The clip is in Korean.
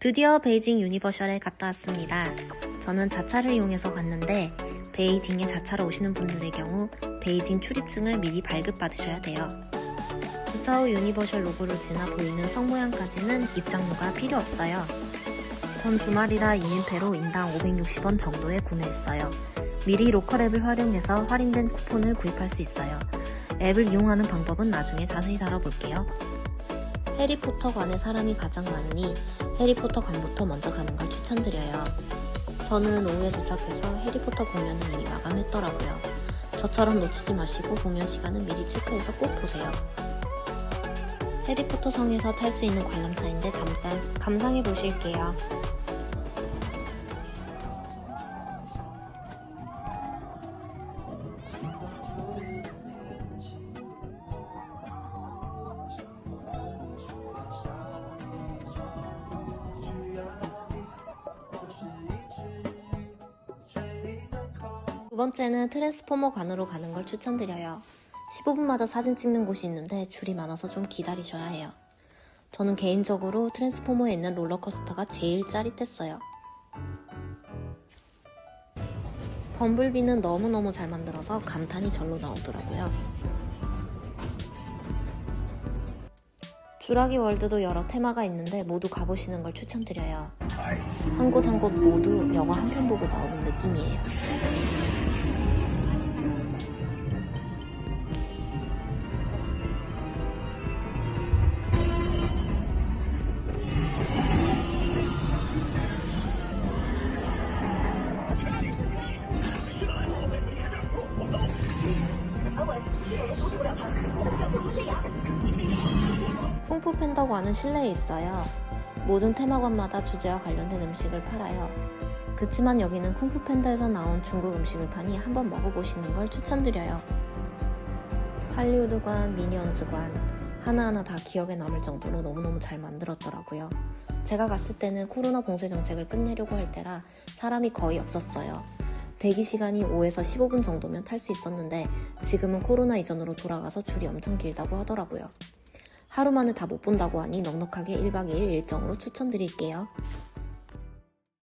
드디어 베이징 유니버셜에 갔다 왔습니다. 저는 자차를 이용해서 갔는데 베이징에 자차로 오시는 분들의 경우 베이징 출입증을 미리 발급받으셔야 돼요. 주차 후 유니버셜 로고를 지나 보이는 성 모양까지는 입장료가 필요 없어요. 전 주말이라 2인패로 인당 560원 정도에 구매했어요. 미리 로컬 앱을 활용해서 할인된 쿠폰을 구입할 수 있어요. 앱을 이용하는 방법은 나중에 자세히 다뤄볼게요. 해리포터관에 사람이 가장 많으니 해리포터관부터 먼저 가는 걸 추천드려요. 저는 오후에 도착해서 해리포터 공연은 이미 마감했더라고요. 저처럼 놓치지 마시고 공연 시간은 미리 체크해서 꼭 보세요. 해리포터 성에서 탈 수 있는 관람차인데 잠깐 감상해 보실게요. 두 번째는 트랜스포머 관으로 가는 걸 추천드려요. 15분마다 사진 찍는 곳이 있는데 줄이 많아서 좀 기다리셔야 해요. 저는 개인적으로 트랜스포머에 있는 롤러코스터가 제일 짜릿했어요. 범블비는 너무너무 잘 만들어서 감탄이 절로 나오더라고요. 주라기 월드도 여러 테마가 있는데 모두 가보시는 걸 추천드려요. 한 곳 한 곳 모두 영화 한 편 보고 나오는 느낌이에요. 쿵푸 팬더관은 실내에 있어요. 모든 테마관마다 주제와 관련된 음식을 팔아요. 그치만 여기는 쿵푸 팬더에서 나온 중국 음식을 파니 한번 먹어보시는 걸 추천드려요. 할리우드관, 미니언즈관 하나하나 다 기억에 남을 정도로 너무너무 잘 만들었더라고요. 제가 갔을 때는 코로나 봉쇄 정책을 끝내려고 할 때라 사람이 거의 없었어요. 대기 시간이 5에서 15분 정도면 탈 수 있었는데 지금은 코로나 이전으로 돌아가서 줄이 엄청 길다고 하더라고요. 하루 만에 다못 본다고 하니 넉넉하게 1박 2일 일정으로 추천드릴게요.